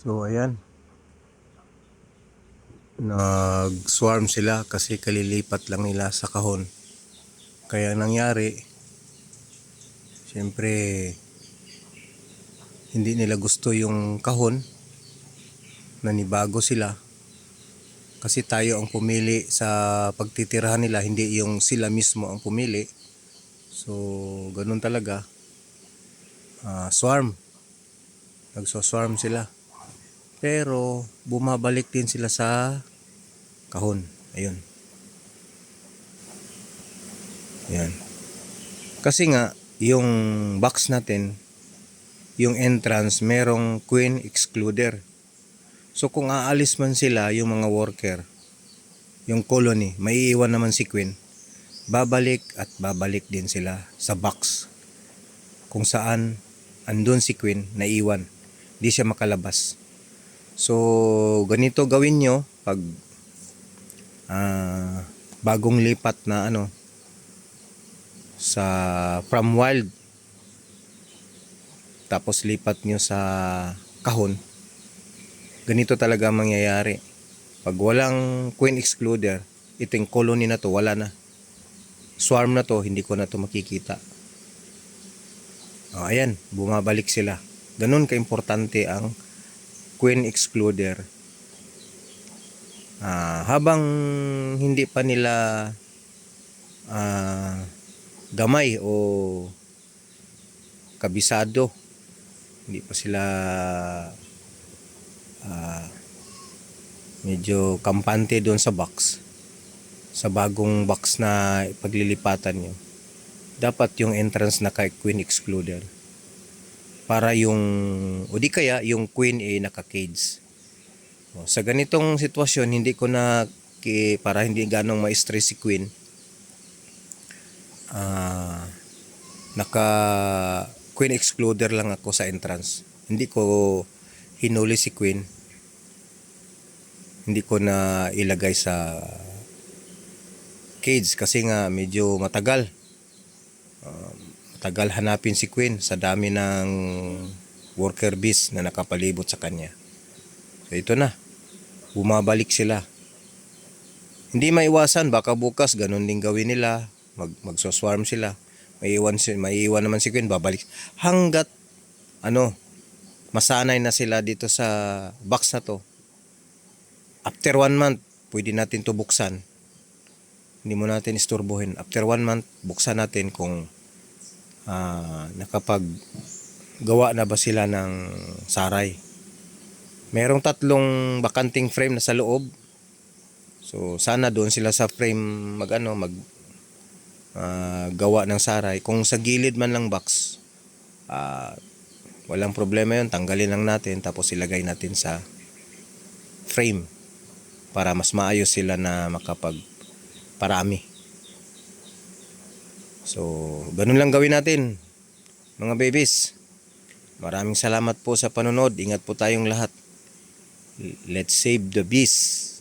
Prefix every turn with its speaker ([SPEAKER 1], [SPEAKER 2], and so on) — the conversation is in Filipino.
[SPEAKER 1] So ayan. Nag-swarm sila kasi kalilipat lang nila sa kahon. Kaya nangyari, siyempre, hindi nila gusto yung kahon. Nanibago sila. Kasi tayo ang pumili sa pagtitirahan nila, hindi yung sila mismo ang pumili. So, ganun talaga. Ah, swarm. Nagso-swarm sila. Pero bumabalik din sila sa kahon. Ayun. Ayan. Kasi nga, yung box natin, yung entrance, merong queen excluder. So kung aalis man sila, yung mga worker, yung colony, maiiwan naman si queen, babalik at babalik din sila sa box. Kung saan andun si queen, naiwan. Di siya makalabas. So, ganito gawin nyo pag ah, bagong lipat na ano sa from wild. Tapos lipat nyo sa kahon. Ganito talaga ang mangyayari. Pag walang queen excluder ito yung colony na to wala na. Swarm na to hindi ko na to makikita. Oh, ayan bumabalik sila. Ganun kaimportante ang queen excluder. Ah, habang hindi pa nila ah, gamay o kabisado hindi pa sila ah, medyo kampante doon sa box sa bagong box na paglilipatan nyo dapat yung entrance na kay queen excluder para yung o di kaya yung queen ay naka-cage sa ganitong sitwasyon, hindi ko na para hindi ganong ma-stress si Queen. Ah, naka Queen excluder lang ako sa entrance. Hindi ko hinuli si Queen. Hindi ko na ilagay sa cage kasi nga medyo matagal. Ah, matagal hanapin si Queen sa dami ng worker bees na nakapalibot sa kanya. So ito na. Bumabalik sila. Hindi maiwasan baka bukas ganun din gawin nila. Mag magsoswarm sila. Maiiwan si maiiwan naman si Queen babalik hanggat ano masanay na sila dito sa box na to. After one month, pwede natin to buksan. Hindi mo natin isturbuhin. After one month, buksan natin kung ah, nakapag gawa na ba sila ng saray. Merong tatlong bakanting frame na sa loob. So sana doon sila sa frame mag ano mag ah, gawa ng saray. Kung sa gilid man lang box, ah, walang problema 'yon, tanggalin lang natin tapos ilagay natin sa frame para mas maayos sila na makapag parami. So, ganun lang gawin natin mga babies. Maraming salamat po sa panonood. Ingat po tayong lahat. Let's save the bees.